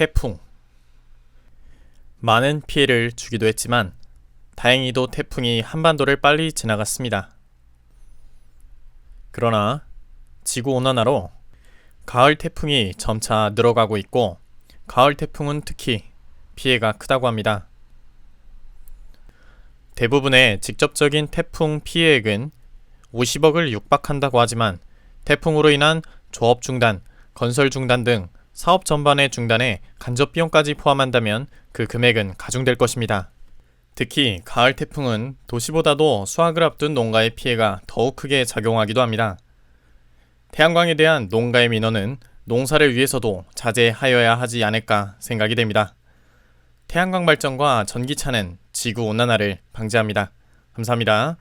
태풍. 많은 피해를 주기도 했지만 다행히도 태풍이 한반도를 빨리 지나갔습니다. 그러나 지구 온난화로 가을 태풍이 점차 늘어가고 있고 가을 태풍은 특히 피해가 크다고 합니다. 대부분의 직접적인 태풍 피해액은 50억을 육박한다고 하지만 태풍으로 인한 조업 중단, 건설 중단 등 사업 전반의 중단에 간접 비용까지 포함한다면 그 금액은 가중될 것입니다. 특히 가을 태풍은 도시보다도 수확을 앞둔 농가의 피해가 더욱 크게 작용하기도 합니다. 태양광에 대한 농가의 민원은 농사를 위해서도 자제하여야 하지 않을까 생각이 됩니다. 태양광 발전과 전기차는 지구 온난화를 방지합니다. 감사합니다.